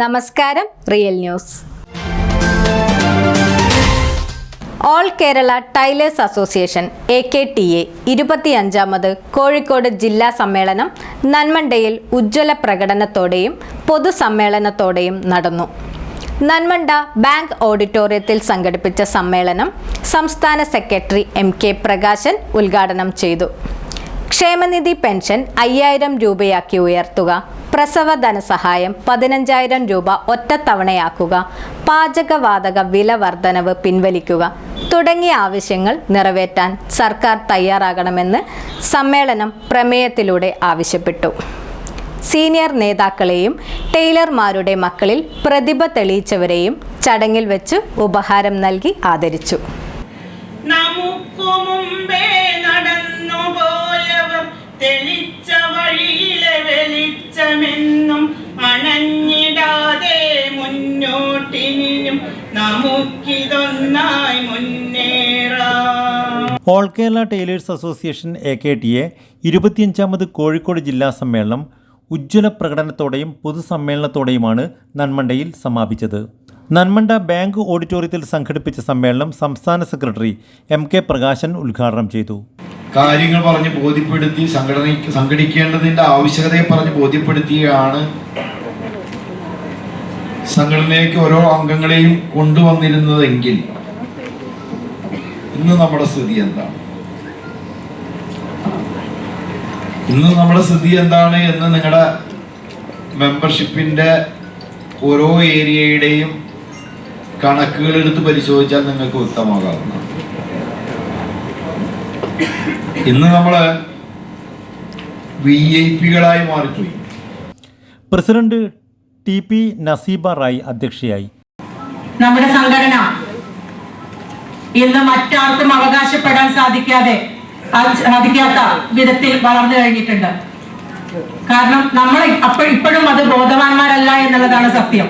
നമസ്കാരം real news. All Kerala tailors association A K T A ഇരുപത്തിയഞ്ചാമത് Kozhikode ജില്ലാ സമ്മേളനം നന്മണ്ടയിൽ ഉജ്ജ്വല പ്രകടനത്തോടെയും പൊതുസമ്മേളനത്തോടെയും നടന്നു. നന്മണ്ട ബാങ്ക് ഓഡിറ്റോറിയത്തിൽ സംഘടിപ്പിച്ച സമ്മേളനം സംസ്ഥാന സെക്രട്ടറി എം കെ പ്രകാശൻ ഉദ്ഘാടനം ചെയ്തു. ക്ഷേമനിധി പെൻഷൻ അയ്യായിരം രൂപയാക്കി ഉയർത്തുക പ്രസവ ധനസഹായം പതിനഞ്ചായിരം രൂപ ഒറ്റത്തവണയാക്കുക പാചകവാതക വില വർധനവ് പിൻവലിക്കുക. തുടങ്ങിയ ആവശ്യങ്ങൾ നിറവേറ്റാൻ സർക്കാർ തയ്യാറാകണമെന്ന് സമ്മേളനം പ്രമേയത്തിലൂടെ ആവശ്യപ്പെട്ടു. സീനിയർ നേതാക്കളെയും ടൈലർമാരുടെ മക്കളിൽ പ്രതിഭ തെളിയിച്ചവരെയും ചടങ്ങിൽ വെച്ച് ഉപഹാരം നൽകി ആദരിച്ചു. നമുക്കു മുമ്പേ നടന്നു പോയവർ തെളിച്ച വഴിയിലെ വെളിച്ചമെന്നും അണഞ്ഞിടാതെ മുന്നോട്ടിനിയും നമുക്കിതൊന്നായി മുന്നേറാം. All Kerala tailors association A K T A ഇരുപത്തിയഞ്ചാമത് Kozhikode ജില്ലാ സമ്മേളനം ഉജ്ജ്വല പ്രകടനത്തോടെയും പൊതുസമ്മേളനത്തോടെയുമാണ് നന്മണ്ടയിൽ സമാപിച്ചത്. നന്മണ്ട ബാങ്ക് ഓഡിറ്റോറിയത്തിൽ സംഘടിപ്പിച്ച സമ്മേളനം സംസ്ഥാന സെക്രട്ടറി എം കെ പ്രകാശൻ ഉദ്ഘാടനം ചെയ്തു. കാര്യങ്ങൾ പറഞ്ഞ് ബോധ്യപ്പെടുത്തി സംഘടന സംഘടിക്കേണ്ടതിന്റെ ആവശ്യകതയെ പറഞ്ഞ് ബോധ്യപ്പെടുത്തിയാണ് സംഘടനയിലേക്ക് ഓരോ അംഗങ്ങളെയും കൊണ്ടുവന്നിരുന്നതെങ്കിൽ ഇന്ന് നമ്മുടെ സ്ഥിതി എന്താണ്? ഇന്ന് നമ്മുടെ സ്ഥിതി എന്താണ് എന്ന് നിങ്ങളുടെ മെമ്പർഷിപ്പിന്റെ ഓരോ ഏരിയയുടെയും കണക്കുകൾ എടുത്ത് പരിശോധിച്ചാൽ നിങ്ങൾക്ക് വ്യക്തമാകാവുന്നതാണ്. ഇന്ന് നമ്മൾ വി ഐ പികളായി മാറിപ്പോയി. President T P Naseeba Rai അധ്യക്ഷയായി. നമ്മുടെ സംഘടന ഇന്ന് മറ്റാർക്കും അവകാശപ്പെടാൻ സാധിക്കാതെ സാധിക്കാത്ത വിധത്തിൽ വളർന്നു കഴിഞ്ഞിട്ടുണ്ട്. കാരണം നമ്മൾ അപ്പോൾ ഇപ്പോഴും അത് ബോധവാന്മാരല്ല എന്നുള്ളതാണ് സത്യം.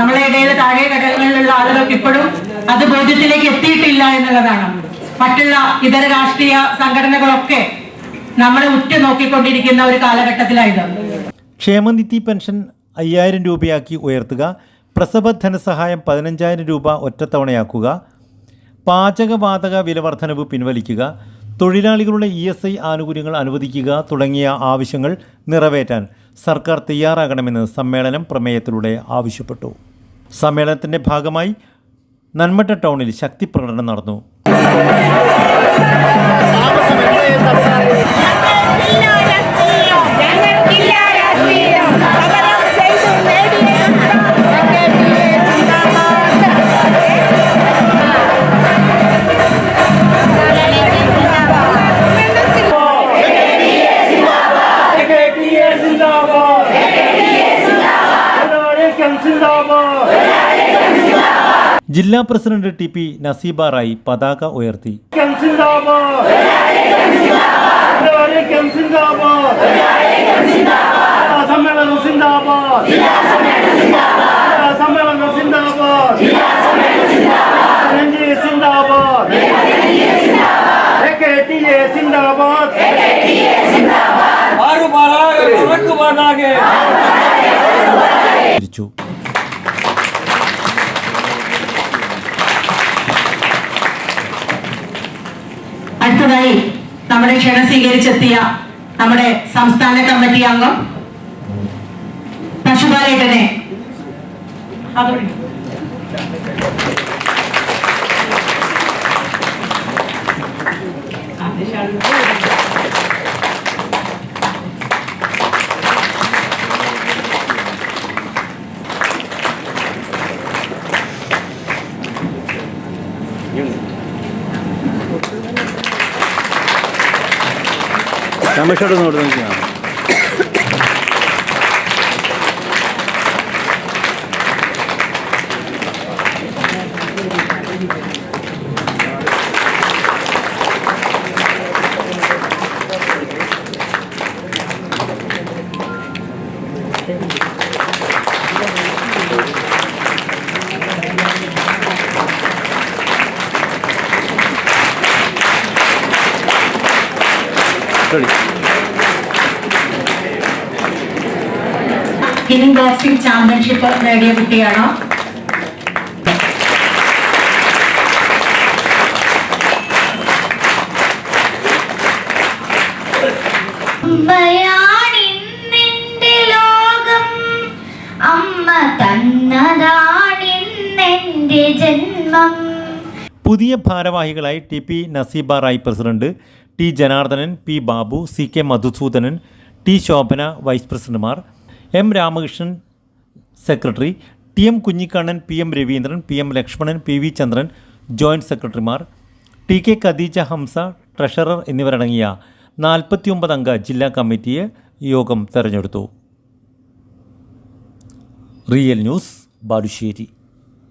നമ്മളെ ഇടയിൽ താഴെ ഘടകങ്ങളിലുള്ള ആളുകൾക്ക് ഇപ്പോഴും അത് ബോധ്യത്തിലേക്ക് എത്തിയിട്ടില്ല എന്നുള്ളതാണ്. മറ്റുള്ള ഇതര രാഷ്ട്രീയ സംഘടനകളൊക്കെ നമ്മളെ ഉറ്റുനോക്കിക്കൊണ്ടിരിക്കുന്ന ഒരു കാലഘട്ടത്തിലായത് ക്ഷേമനിധി പെൻഷൻ അയ്യായിരം രൂപയാക്കി ഉയർത്തുക പ്രസവ ധനസഹായം പതിനഞ്ചായിരം രൂപ ഒറ്റത്തവണയാക്കുക പാചകവാതക വിലവർദ്ധനവ് പിൻവലിക്കുക തൊഴിലാളികളുടെ ഇ എസ് ഐ ആനുകൂല്യങ്ങൾ അനുവദിക്കുക തുടങ്ങിയ ആവശ്യങ്ങൾ നിറവേറ്റാൻ സർക്കാർ തയ്യാറാകണമെന്ന് സമ്മേളനം പ്രമേയത്തിലൂടെ ആവശ്യപ്പെട്ടു. സമ്മേളനത്തിന്റെ ഭാഗമായി നന്മട്ട ടൗണിൽ ശക്തി പ്രകടനം നടന്നു. Zindabad! Zindabad! Zindabad! ജില്ലാ president T P Naseeba Rai പതാക ഉയർത്തി സമ്മേളനം അടുത്തതായി നമ്മുടെ ക്ഷണം സ്വീകരിച്ചെത്തിയ നമ്മുടെ സംസ്ഥാന കമ്മിറ്റി അംഗം പശുപാലേട്ടനെ. അത് ശാന്തി രമേശോട് നോട്ട് നോക്കിയാണ് Thank you. King boxing championship നേടിയ കുട്ടിയാണ്? അമ്മയാണിന്നിന്റെ ലോകം. അമ്മ തന്നതാണിന്നെന്റെ ജന്മം. പുതിയ ഭാരവാഹികളായി T P Naseeba Rai president T Janardhanan P Babu C K Madhusoodanan T Shobhana vice പ്രസിഡന്റുമാർ M Ramakrishnan secretary T M Kunhikannan P M Raveendran P M Lakshmanan P V Chandran joint സെക്രട്ടറിമാർ T K Khadeeja Hamsa treasurer എന്നിവരടങ്ങിയ നാൽപ്പത്തിയൊമ്പത് അംഗ ജില്ലാ കമ്മിറ്റിയെ യോഗം തെരഞ്ഞെടുത്തു. Real news Balussery.